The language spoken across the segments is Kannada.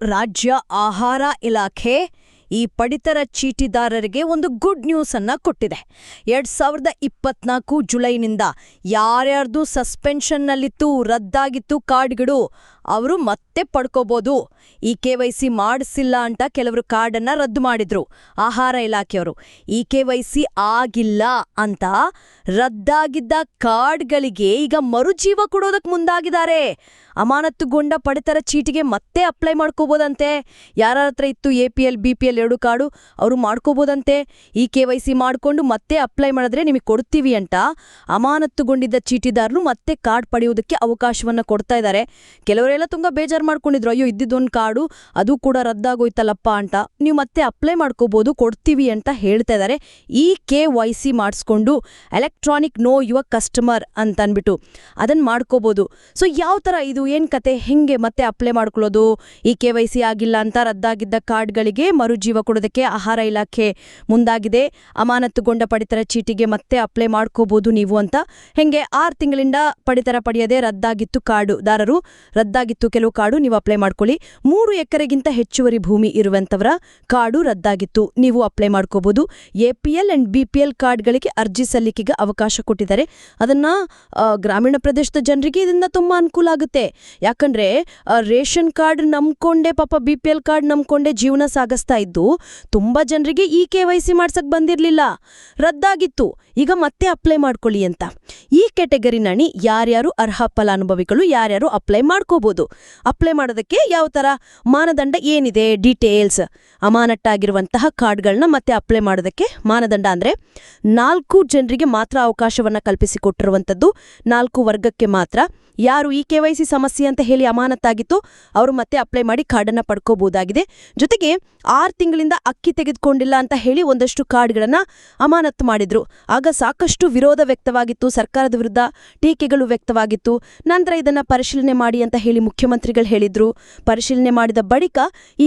ರಾಜ್ಯ ಆಹಾರ ಇಲಾಖೆ ಈ ಪಡಿತರ ಚೀಟಿದಾರರಿಗೆ ಒಂದು ಗುಡ್ ನ್ಯೂಸ್ ಅನ್ನ ಕೊಟ್ಟಿದೆ. ಎರಡ್ ಸಾವಿರದ ಇಪ್ಪತ್ನಾಲ್ಕು ಜುಲೈನಿಂದ ಯಾರ್ಯಾರ್ದು ಸಸ್ಪೆನ್ಷನ್ನಲ್ಲಿತ್ತು ರದ್ದಾಗಿತ್ತು ಕಾರ್ಡ್ಗಳು, ಅವರು ಮತ್ತೆ ಪಡ್ಕೋಬೋದು. ಈ ಕೆ ವೈ ಸಿ ಮಾಡಿಸಿಲ್ಲ ಅಂತ ಕೆಲವರು ಕಾರ್ಡನ್ನ ರದ್ದು ಮಾಡಿದ್ರು. ಆಹಾರ ಇಲಾಖೆಯವರು, ಈ ಕೆ ವೈ ಸಿ ಆಗಿಲ್ಲ ಅಂತ ರದ್ದಾಗಿದ್ದ ಕಾರ್ಡ್ಗಳಿಗೆ ಈಗ ಮರುಜೀವ ಕೊಡೋದಕ್ಕೆ ಮುಂದಾಗಿದ್ದಾರೆ. ಅಮಾನತ್ತುಗೊಂಡ ಪಡಿತರ ಚೀಟಿಗೆ ಮತ್ತೆ ಅಪ್ಲೈ ಮಾಡ್ಕೋಬೋದಂತೆ. ಯಾರ ಹತ್ರ ಇತ್ತು A P L B P L ಎರಡು ಕಾರ್ಡು ಅವರು ಮಾಡ್ಕೋಬೋದಂತೆ. ಈ ಕೆ ವೈ ಸಿ ಮಾಡಿಕೊಂಡು ಮತ್ತೆ ಅಪ್ಲೈ ಮಾಡಿದ್ರೆ ನಿಮಗೆ ಕೊಡ್ತೀವಿ ಅಂತ ಅಮಾನತ್ತುಗೊಂಡಿದ್ದ ಚೀಟಿದಾರರು ಮತ್ತೆ ಕಾರ್ಡ್ ಪಡೆಯೋದಕ್ಕೆ ಅವಕಾಶವನ್ನ ಕೊಡ್ತಾ ಇದ್ದಾರೆ. ಕೆಲವರೆಲ್ಲ ತುಂಬ ಬೇಜಾರು ಮಾಡ್ಕೊಂಡಿದ್ರು, ಅಯ್ಯೋ, ಇದ್ದಿದ್ದೊಂದು ಕಾರ್ಡು ಅದು ಕೂಡ ರದ್ದಾಗೋಯ್ತಲ್ಲಪ್ಪ ಅಂತ. ನೀವು ಮತ್ತೆ ಅಪ್ಲೈ ಮಾಡ್ಕೋಬೋದು, ಕೊಡ್ತೀವಿ ಅಂತ ಹೇಳ್ತಾ ಇದ್ದಾರೆ. ಈ ಕೆ ವೈ ಸಿ ಮಾಡಿಸ್ಕೊಂಡು ಎಲೆಕ್ಟ್ರಾನಿಕ್ ನೋ ಯುವ ಕಸ್ಟಮರ್ ಅಂತ ಅಂದ್ಬಿಟ್ಟು ಅದನ್ನು ಮಾಡ್ಕೋಬೋದು. ಸೊ, ಯಾವ ಥರ ಇದು? ಏನು ಕತೆ? ಹೆಂಗೆ ಮತ್ತೆ ಅಪ್ಲೈ ಮಾಡ್ಕೊಳ್ಳೋದು? ಈ ಕೆ ವೈ ಸಿ ಆಗಿಲ್ಲ ಅಂತ ರದ್ದಾಗಿದ್ದ ಕಾರ್ಡ್ಗಳಿಗೆ ಮರುಜೀವ ಕೊಡೋದಕ್ಕೆ ಆಹಾರ ಇಲಾಖೆ ಮುಂದಾಗಿದೆ. ಅಮಾನತುಗೊಂಡ ಪಡಿತರ ಚೀಟಿಗೆ ಮತ್ತೆ ಅಪ್ಲೈ ಮಾಡ್ಕೋಬಹುದು ನೀವು ಅಂತ. ಹೆಂಗೆ ಆರು ತಿಂಗಳಿಂದ ಪಡಿತರ ಪಡೆಯದೆ ರದ್ದಾಗಿತ್ತು ಕಾರ್ಡುದಾರರು ರದ್ದಾಗಿತ್ತು ಕೆಲವು ಕಾರ್ಡು ನೀವು ಅಪ್ಲೈ ಮಾಡ್ಕೊಳ್ಳಿ. ಮೂರು ಎಕರೆಗಿಂತ ಹೆಚ್ಚುವರಿ ಭೂಮಿ ಇರುವಂತವರ ಕಾರ್ಡು ರದ್ದಾಗಿತ್ತು. ನೀವು ಅಪ್ಲೈ ಮಾಡ್ಕೋಬಹುದು ಎಪಿಎಲ್ ಅಂಡ್ ಬಿಪಿಎಲ್ ಕಾರ್ಡ್ಗಳಿಗೆ ಅರ್ಜಿ ಸಲ್ಲಿಕೆಗೆ ಅವಕಾಶ ಕೊಟ್ಟಿದ್ದಾರೆ. ಅದನ್ನ ಗ್ರಾಮೀಣ ಪ್ರದೇಶದ ಜನರಿಗೆ ಇದರಿಂದ ತುಂಬಾ ಅನುಕೂಲ ಆಗುತ್ತೆ. ಯಾಕಂದ್ರೆ ರೇಷನ್ ಕಾರ್ಡ್ ನಂಬ್ಕೊಂಡೆ ಪಾಪ ಬಿಪಿಎಲ್ ಕಾರ್ಡ್ ನಂಬ್ಕೊಂಡೆ ಜೀವನ ಸಾಗಿಸ್ತಾ ಇದ್ದು. ತುಂಬಾ ಜನರಿಗೆ ಈ ಕೆ ವೈ ಸಿ ಮಾಡ್ಸಕ್ ಬಂದಿರಲಿಲ್ಲ. ರದ್ದಾಗಿತ್ತು. ಈಗ ಮತ್ತೆ ಅಪ್ಲೈ ಮಾಡ್ಕೊಳ್ಳಿ ಅಂತ. ಈ ಕೆಟಗರಿನಣಿ ಯಾರ್ಯಾರು ಅರ್ಹ ಫಲಾನುಭವಿಗಳು ಯಾರ್ಯಾರು ಅಪ್ಲೈ ಮಾಡ್ಕೋಬಹುದು ಅಪ್ಲೈ ಮಾಡೋದಕ್ಕೆ ಯಾವ ಥರ ಮಾನದಂಡ ಏನಿದೆ? ಡೀಟೇಲ್ಸ್. ಅಮಾನಟ್ಟಾಗಿರುವಂತಹ ಕಾರ್ಡ್ಗಳನ್ನ ಮತ್ತೆ ಅಪ್ಲೈ ಮಾಡೋದಕ್ಕೆ ಮಾನದಂಡ ಅಂದರೆ ನಾಲ್ಕು ಜನರಿಗೆ ಮಾತ್ರ ಅವಕಾಶವನ್ನು ಕಲ್ಪಿಸಿಕೊಟ್ಟಿರುವಂಥದ್ದು. ನಾಲ್ಕು ವರ್ಗಕ್ಕೆ ಮಾತ್ರ. ಯಾರು ಈ ಕೆ ವೈ ಸಿ ಸಮಸ್ಯೆ ಅಂತ ಹೇಳಿ ಅಮಾನತ್ತಾಗಿತ್ತು, ಅವರು ಮತ್ತೆ ಅಪ್ಲೈ ಮಾಡಿ ಕಾರ್ಡನ್ನು ಪಡ್ಕೋಬಹುದಾಗಿದೆ ಜೊತೆಗೆ ಆರು ತಿಂಗಳಿಂದ ಅಕ್ಕಿ ತೆಗೆದುಕೊಂಡಿಲ್ಲ ಅಂತ ಹೇಳಿ ಒಂದಷ್ಟು ಕಾರ್ಡ್ಗಳನ್ನು ಅಮಾನತ್ತು ಮಾಡಿದ್ರು. ಆಗ ಸಾಕಷ್ಟು ವಿರೋಧ ವ್ಯಕ್ತವಾಗಿತ್ತು, ಸರ್ಕಾರದ ವಿರುದ್ಧ ಟೀಕೆಗಳು ವ್ಯಕ್ತವಾಗಿತ್ತು. ನಂತರ ಇದನ್ನ ಪರಿಶೀಲನೆ ಮಾಡಿ ಅಂತ ಹೇಳಿ ಮುಖ್ಯಮಂತ್ರಿಗಳು ಹೇಳಿದ್ರು. ಪರಿಶೀಲನೆ ಮಾಡಿದ ಬಳಿಕ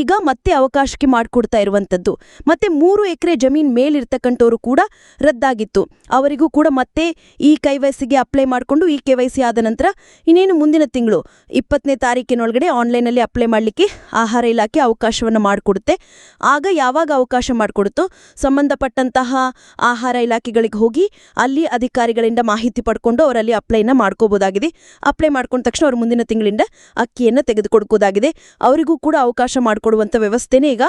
ಈಗ ಮತ್ತೆ ಅವಕಾಶಕ್ಕೆ ಮಾಡಿಕೊಡ್ತಾ ಇರುವಂಥದ್ದು ಮತ್ತೆ ಮೂರು ಎಕರೆ ಜಮೀನ್ ಮೇಲಿರ್ತಕ್ಕಂಥವರು ಕೂಡ ರದ್ದಾಗಿತ್ತು. ಅವರಿಗೂ ಕೂಡ ಮತ್ತೆ ಈ ಕೈವೈಸಿಗೆ ಅಪ್ಲೈ ಮಾಡಿಕೊಂಡು ಈ ಕೆ ವೈ ಸಿ ಆದ ನಂತರ ಇನ್ನೇನು ಮುಂದಿನ ತಿಂಗಳು, ಇಪ್ಪತ್ತನೇ ತಾರೀಕಿನೊಳಗಡೆ ಆನ್ಲೈನಲ್ಲಿ ಅಪ್ಲೈ ಮಾಡಲಿಕ್ಕೆ ಆಹಾರ ಇಲಾಖೆ ಅವಕಾಶವನ್ನು ಮಾಡಿಕೊಡುತ್ತೆ. ಆಗ ಯಾವಾಗ ಅವಕಾಶ ಮಾಡಿಕೊಡುತ್ತೋ ಸಂಬಂಧಪಟ್ಟಂತಹ ಆಹಾರ ಇಲಾಖೆಗಳಿಗೆ ಹೋಗಿ ಅಲ್ಲಿ ಅಧಿಕಾರಿಗಳಿಂದ ಮಾಹಿತಿ ಪಡ್ಕೊಂಡು ಅವರಲ್ಲಿ ಅಪ್ಲೈನ ಮಾಡ್ಕೋಬೋದಾಗಿದೆ. ಅಪ್ಲೈ ಮಾಡ್ಕೊಂಡ ತಕ್ಷಣ ಅವರು ಮುಂದಿನ ತಿಂಗಳಿಂದ ಅಕ್ಕಿಯನ್ನು ತೆಗೆದುಕೊಡ್ಕೋದಾಗಿದೆ ಅವರಿಗೂ ಕೂಡ ಅವಕಾಶ ಮಾಡಿಕೊಡುವಂಥ ವ್ಯವಸ್ಥೆನೇ ಈಗ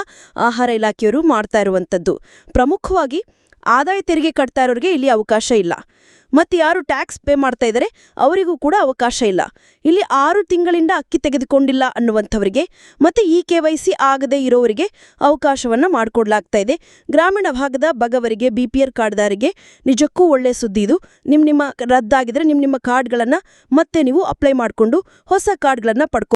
ಆಹಾರ ಇಲಾಖೆಯವರು ಮಾಡ್ತಾ ಇರುವಂಥದ್ದು ಪ್ರಮುಖವಾಗಿ ಆದಾಯ ತೆರಿಗೆ ಕಟ್ತಾ ಇರೋರಿಗೆ ಇಲ್ಲಿ ಅವಕಾಶ ಇಲ್ಲ. ಮತ್ತು ಯಾರು ಟ್ಯಾಕ್ಸ್ ಪೇ ಮಾಡ್ತಾ ಇದ್ದಾರೆ ಅವರಿಗೂ ಕೂಡ ಅವಕಾಶ ಇಲ್ಲ. ಇಲ್ಲಿ ಆರು ತಿಂಗಳಿಂದ ಅಕ್ಕಿ ತೆಗೆದುಕೊಂಡಿಲ್ಲ ಅನ್ನುವಂಥವರಿಗೆ, ಮತ್ತು ಈ ಕೆ ವೈ ಸಿ ಆಗದೇ ಇರೋವರಿಗೆ ಅವಕಾಶವನ್ನು ಮಾಡಿಕೊಡ್ಲಾಗ್ತಾ ಇದೆ. ಗ್ರಾಮೀಣ ಭಾಗದ ಬಗವರಿಗೆ, ಬಿ ಪಿ ಎಲ್ ಕಾರ್ಡ್ದಾರಿಗೆ ನಿಜಕ್ಕೂ ಒಳ್ಳೆಯ ಸುದ್ದಿ ಇದು. ನಿಮ್ಮ ನಿಮ್ಮ ರದ್ದಾಗಿದ್ರೆ ನಿಮ್ಮ ನಿಮ್ಮ ಕಾರ್ಡ್ಗಳನ್ನು ಮತ್ತೆ ನೀವು ಅಪ್ಲೈ ಮಾಡಿಕೊಂಡು ಹೊಸ ಕಾರ್ಡ್ಗಳನ್ನು ಪಡ್ಕೊ